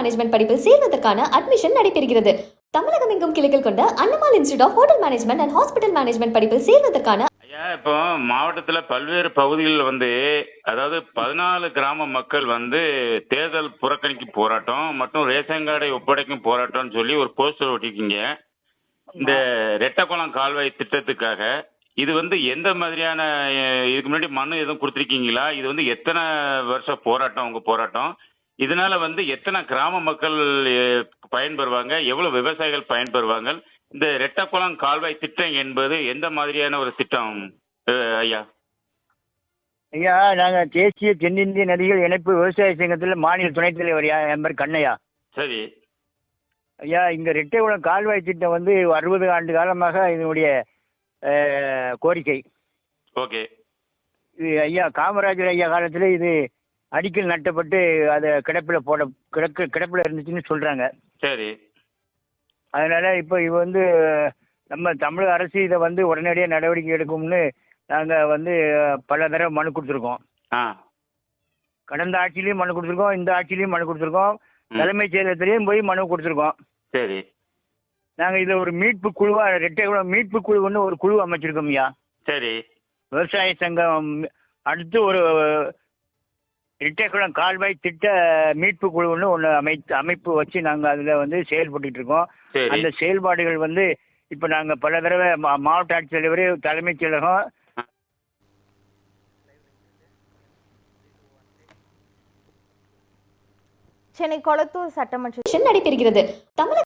Management படிப்பில் சேர்வதற்கான admission நடைபெறுகிறது. தமிழகம் எங்கும் கிளைகள் கொண்ட அன்னமால் institute of hotel management and hospital management படிப்பில் சேர்வதற்கான ஐயா இப்போ மாவட்டத்தில் பல்வேறு பகுதிகளில் வந்து அதாவது பதினாலு கிராம மக்கள் வந்து தேர்தல் புறக்கணிக்கு போராட்டம் மற்றும் ரேஷன் கார்டை ஒப்படைக்கும் போராட்டம்னு சொல்லி ஒரு போஸ்டர் ஒட்டிருக்கீங்க. இந்த ரெட்டக்குளம் கால்வாய் திட்டத்துக்காக இது வந்து எந்த மாதிரியான இதுக்கு முன்னாடி மனு எதுவும் கொடுத்துருக்கீங்களா? இது வந்து எத்தனை வருஷ போராட்டம் உங்க போராட்டம்? இதனால வந்து எத்தனை கிராம மக்கள் பயன்பெறுவாங்க எவ்வளவு விவசாயிகள் பயன்பெறுவாங்க இந்த ரெட்டக்குளம் கால்வாய் திட்டம் என்பது எந்த மாதிரியான ஒரு திட்டம் ஐயா? ஐயா நாங்கள் தேசிய தென்னிந்திய நதிகள் இணைப்பு விவசாய சங்கத்தில் மாநில துணைத் தலைவர் ஐயா என் பேர் கண்ணையா. சரி. ஐயா இந்த ரெட்டைகுளம் கால்வாய் திட்டம் வந்து அறுபது ஆண்டு காலமாக இதனுடைய கோரிக்கை. ஓகே. இது ஐயா காமராஜர் ஐயா காலத்தில் இது அடிக்கல் நட்டப்பட்டு அதை கிடப்பில் போட கிடக்கு கிடப்பில் இருந்துச்சுன்னு சொல்கிறாங்க சரி. அதனால் இப்போ இது வந்து நம்ம தமிழக அரசு இதை வந்து உடனடியாக நடவடிக்கை எடுக்கும்னு நாங்கள் வந்து பல தடவை மனு கொடுத்துருக்கோம். ஆ. கடந்த ஆட்சியிலையும் மனு கொடுத்துருக்கோம் இந்த ஆட்சியிலையும் மனு கொடுத்துருக்கோம். தலைமைச் செயலகத்திலையும் போய் மனு கொடுத்துருக்கோம். சரி. நாங்கள் இதில் ஒரு மீட்பு குழுவா ரெட்டைகுளம் மீட்பு குழுன்னு ஒரு குழு அமைச்சிருக்கோம் ஐயா. சரி. விவசாய சங்கம் அடுத்து ஒரு ரெட்டைக்குளம் கால்வாய் திட்ட மீட்பு குழுன்னு ஒன்று அமைத்து அமைப்பு வச்சு நாங்கள் அதில் வந்து செயல்பட்டுட்டு இருக்கோம் அந்த செயல்பாடுகள் வந்து இப்போ நாங்கள் பல தடவை மா- மாவட்ட ஆட்சித்தலைவர் தலைமைச் செயலகம். சென்னை கொளத்தூர் சட்டமன்ற நடைபெறுகிறது தமிழக